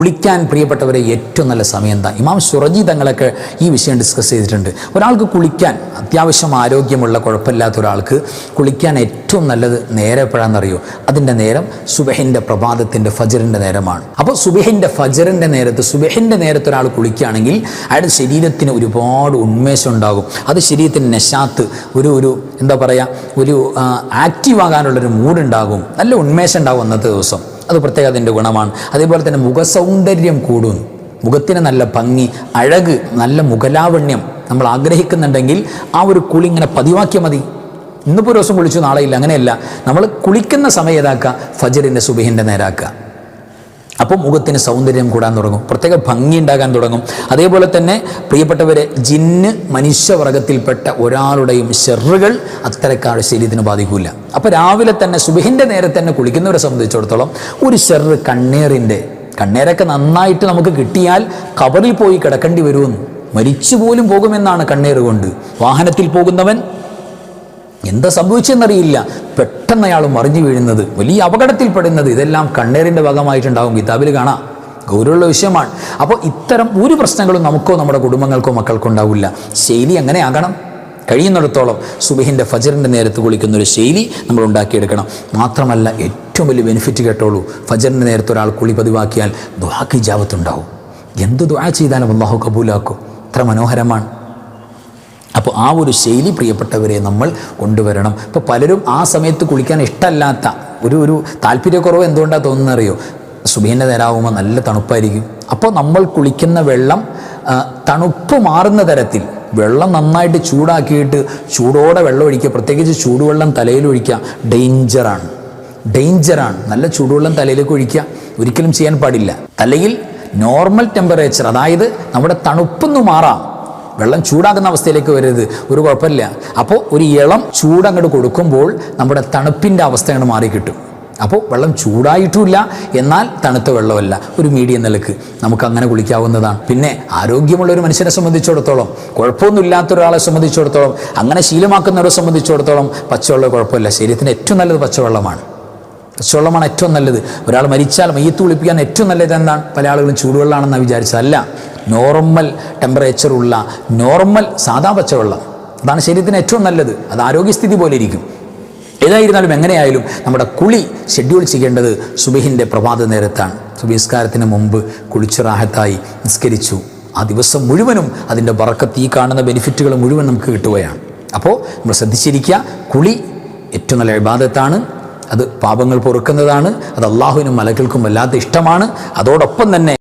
കുളിക്കാൻ പ്രിയപ്പെട്ടവരെ ഏറ്റവും നല്ല സമയം എന്താ? ഇമാം സുറജി തങ്ങളൊക്കെ ഈ വിഷയം ഡിസ്കസ് ചെയ്തിട്ടുണ്ട്. ഒരാൾക്ക് കുളിക്കാൻ അത്യാവശ്യം ആരോഗ്യമുള്ള കുഴപ്പമില്ലാത്ത ഒരാൾക്ക് കുളിക്കാൻ ഏറ്റവും നല്ലത് നേരെ എപ്പോഴാണെന്നറിയോ? അതിന്റെ നേരം സുബഹിന്റെ പ്രഭാതത്തിന്റെ ഫജറിന്റെ നേരമാണ്. അപ്പോൾ സുബഹിന്റെ ഫജറിന്റെ നേരത്ത് സുബഹിന്റെ നേരത്ത് ഒരാൾ കുളിക്കുകയാണെങ്കിൽ അയാളുടെ ശരീരത്തിന് ഒരുപാട് ഉന്മേഷം ഉണ്ടാകും. അത് ശരീരത്തിന് നശാത്ത് ഒരു ഒരു എന്താ പറയുക ഒരു ആക്റ്റീവ് ആകാനുള്ളൊരു മൂഡുണ്ടാകും നല്ല ഉന്മേഷം ഉണ്ടാകും അന്നത്തെ ദിവസം. അത് പ്രത്യേക അതിന്റെ ഗുണമാണ്. അതേപോലെ തന്നെ മുഖസൗന്ദര്യം കൂടും. മുഖത്തിന് നല്ല ഭംഗി അഴക് നല്ല മുഖലാവണ്യം നമ്മൾ ആഗ്രഹിക്കുന്നുണ്ടെങ്കിൽ ആ ഒരു കുളി ഇങ്ങനെ പതിവാക്കിയാൽ മതി. ഇന്നിപ്പോൾ ഒരു ദിവസം കുളിച്ചു നാളെ ഇല്ല അങ്ങനെയല്ല. നമ്മൾ കുളിക്കുന്ന സമയം ഏതാക്കുക? ഫജറിന്റെ സുബഹിന്റെ നേരാക്കുക. അപ്പോൾ മുഖത്തിന് സൗന്ദര്യം കൂടാൻ തുടങ്ങും. പ്രത്യേക ഭംഗി ഉണ്ടാകാൻ തുടങ്ങും. അതേപോലെ തന്നെ പ്രിയപ്പെട്ടവരെ ജിന്ന് മനുഷ്യവർഗത്തിൽപ്പെട്ട ഒരാളുടെയും ഷെറുകൾ അത്തരക്കാരുടെ ശരീരത്തിന് ബാധിക്കില്ല അപ്പോൾ രാവിലെ തന്നെ സുബഹിന്റെ നേരെ തന്നെ കുളിക്കുന്നവരെ സംബന്ധിച്ചിടത്തോളം ഒരു ഷെറ് കണ്ണേറിന്റെ കണ്ണേരൊക്കെ നന്നായിട്ട് നമുക്ക് കിട്ടിയാൽ കബറിൽ പോയി കിടക്കേണ്ടി വരുമെന്ന്. മരിച്ചു പോലും പോകുമെന്നാണ് കണ്ണേറ് കൊണ്ട്. വാഹനത്തിൽ പോകുന്നവൻ എന്താ സംഭവിച്ചെന്നറിയില്ല. പെട്ടെന്ന് അയാൾ മറിഞ്ഞു വീഴുന്നത് വലിയ അപകടത്തിൽപ്പെടുന്നത് ഇതെല്ലാം കണ്ണേറിന്റെ ഭാഗമായിട്ടുണ്ടാകും കിതാബിൽ കാണാം. ഗൗരവമുള്ള വിഷയമാണ്. അപ്പോൾ ഇത്തരം ഒരു പ്രശ്നങ്ങളും നമുക്കോ നമ്മുടെ കുടുംബങ്ങൾക്കോ മക്കൾക്കോ ഉണ്ടാവില്ല ശൈലി അങ്ങനെ ആകണം? കഴിയുന്നിടത്തോളം സുബഹിന്റെ ഫജറിന്റെ നേരത്ത് കുളിക്കുന്ന ഒരു ശൈലി നമ്മൾ ഉണ്ടാക്കിയെടുക്കണം. മാത്രമല്ല ഏറ്റവും വലിയ ബെനിഫിറ്റ് കേട്ടോളൂ. ഫജറിന്റെ നേരത്ത് ഒരാൾ കുളി പതിവാക്കിയാൽ ദുഹാക്ക് ജാവത്തുണ്ടാവും എന്ത് ദുആ ചെയ്താലും അള്ളാഹു കബൂലാക്കും. അത്ര മനോഹരമാണ്. അപ്പോൾ ആ ഒരു ശൈലി പ്രിയപ്പെട്ടവരെ നമ്മൾ കൊണ്ടുവരണം. ഇപ്പോൾ പലരും ആ സമയത്ത് കുളിക്കാൻ ഇഷ്ടമല്ലാത്ത ഒരു ഒരു താല്പര്യക്കുറവ് എന്തുകൊണ്ടാണ് തോന്നുന്നറിയോ സുബീന്റെ നേരാകുമ്പോൾ നല്ല തണുപ്പായിരിക്കും. അപ്പോൾ നമ്മൾ കുളിക്കുന്ന വെള്ളം തണുപ്പ് മാറുന്ന തരത്തിൽ വെള്ളം നന്നായിട്ട് ചൂടാക്കിയിട്ട് ചൂടോടെ വെള്ളം ഒഴിക്കുക. പ്രത്യേകിച്ച് ചൂടുവെള്ളം തലയിൽ ഒഴിക്കുക. ഡേഞ്ചറാണ് ഡേഞ്ചറാണ് നല്ല ചൂടുവെള്ളം തലയിലേക്ക് ഒഴിക്കുക. ഒരിക്കലും ചെയ്യാൻ പാടില്ല. തലയിൽ നോർമൽ ടെമ്പറേച്ചർ അതായത് നമ്മുടെ തണുപ്പൊന്ന് മാറാം. വെള്ളം ചൂടാകുന്ന അവസ്ഥയിലേക്ക് വരരുത്. ഒരു കുഴപ്പമില്ല. അപ്പോൾ ഒരു ഇളം ചൂടങ്ങോട്ട് കൊടുക്കുമ്പോൾ നമ്മുടെ തണുപ്പിന്റെ അവസ്ഥയാണ് അങ്ങോട്ട് മാറി കിട്ടും. അപ്പോൾ വെള്ളം ചൂടായിട്ടുമില്ല. എന്നാൽ തണുത്ത വെള്ളമല്ല. ഒരു മീഡിയം നിലയ്ക്ക് നമുക്ക് അങ്ങനെ കുളിക്കാവുന്നതാണ്. പിന്നെ ആരോഗ്യമുള്ള ഒരു മനുഷ്യനെ സംബന്ധിച്ചിടത്തോളം കുഴപ്പമൊന്നുമില്ലാത്ത ഒരാളെ സംബന്ധിച്ചിടത്തോളം അങ്ങനെ ശീലമാക്കുന്നവരെ സംബന്ധിച്ചിടത്തോളം പച്ചവെള്ളം കുഴപ്പമില്ല. ശരീരത്തിന് ഏറ്റവും നല്ലത് പച്ചവെള്ളമാണ്. പച്ചവെള്ളമാണ് ഏറ്റവും നല്ലത്. ഒരാൾ മരിച്ചാൽ മയ്യത്ത് കുളിപ്പിക്കാൻ ഏറ്റവും നല്ലത് എന്താണ്? പല ആളുകളും ചൂടുവെള്ളമാണെന്നാണ് വിചാരിച്ചതല്ല നോർമൽ ടെമ്പറേച്ചറുള്ള നോർമൽ സാധാ പച്ചവെള്ളം. അതാണ് ശരീരത്തിന് ഏറ്റവും നല്ലത്. അത് ആരോഗ്യസ്ഥിതി പോലെ ഇരിക്കും. ഏതായിരുന്നാലും എങ്ങനെയായാലും നമ്മുടെ കുളി ഷെഡ്യൂൾ ചെയ്യേണ്ടത് സുബഹിന്റെ പ്രഭാത നേരത്താണ്. സുബഹിസ്കാരത്തിന് മുമ്പ് കുളിച്ച് റാഹത്തായി നിസ്കരിച്ചു. ആ ദിവസം മുഴുവനും അതിന്റെ വറക്കത്ത് ഈ കാണുന്ന ബെനിഫിറ്റുകൾ മുഴുവൻ നമുക്ക് കിട്ടുകയാണ്. അപ്പോൾ നമ്മൾ ശ്രദ്ധിച്ചിരിക്കുക കുളി ഏറ്റവും നല്ല ഇബാദത്താണ്. അത് പാപങ്ങൾ പൊറുക്കുന്നതാണ്. അത് അള്ളാഹുവിനും മലകൾക്കും വല്ലാത്ത ഇഷ്ടമാണ്. അതോടൊപ്പം തന്നെ